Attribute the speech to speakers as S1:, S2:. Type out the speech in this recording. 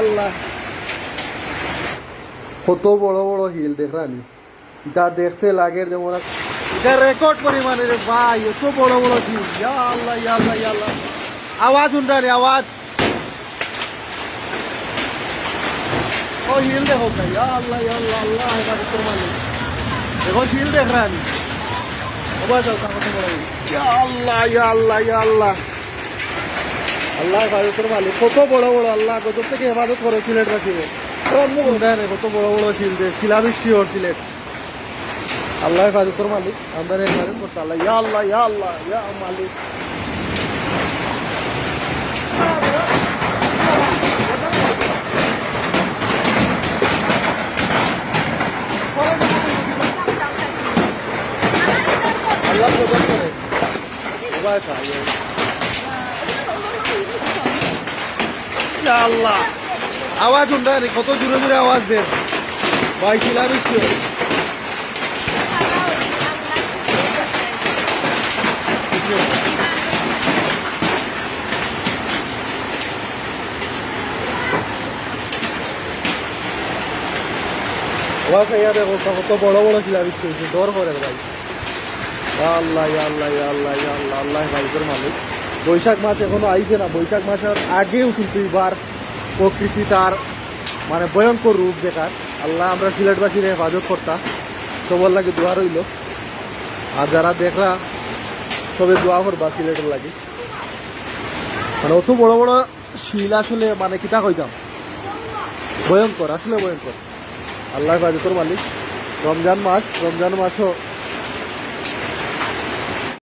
S1: আল্লাহ কত বড় বড় হিল দেখরানি এটা দেখতে লাগে যেমন এটা রেকর্ড পরিমাণে রে ভাই, এত বড় বড় হিল। ইয়া আল্লাহ, ইয়া আওয়াজ উন্ডা রে আওয়াজ। হিল দেখো ভাই, ইয়া আল্লাহ তোর মালিক দেখো হিল দেখ রানি। আওয়াজ আও কত বড় ইয়া আল্লাহ ইয়া আল্লাহ। আল্লাহ হেফাজতের মালিক। কত বড় বড় আল্লাহ, কত থেকে হেফাজত করে সিলেট দেয় কত বড় বড় ছিল যে শিলাবৃষ্টি ওর সিলেট। আল্লাহ হেফাজতের মালিক, আমরা হেফাজত করতে আল্লাহ। ইয়া আল্লাহ ইয়া আল্লাহ, ইয়া মালিক। আল্লাহ করে। আল্লাহ আওয়াজ উন্ডা রে কত জোরে জোরে আওয়াজ দেন। ভাই হয় ওয়া খাইয়া কত বড় বড় শিলাবৃষ্টি হয়েছে, ডর করে ভাই। আল্লাহ আল্লাহ আল্লাহ আল্লাহ আল্লাহ ভাইদের মালিক। বৈশাখ মাস এখনও আইছে না। বৈশাখ মাসের আগেও কিন্তু এবার প্রকৃতি তার মানে ভয়ঙ্কর রূপ দেখার আল্লাহ আমরা সিলেটবাসীর হেফাজত করতাম। সবার লাগে দোয়া রইল। আর যারা দেখলা, সবে দোয়া করবা সিলেটের লাগে। মানে অত বড় বড় শিল আসলে মানে কিতা কইতাম? ভয়ঙ্কর, আসলে ভয়ঙ্কর। আল্লাহ হেফাজতর মালিক। রমজান মাস, রমজান মাসও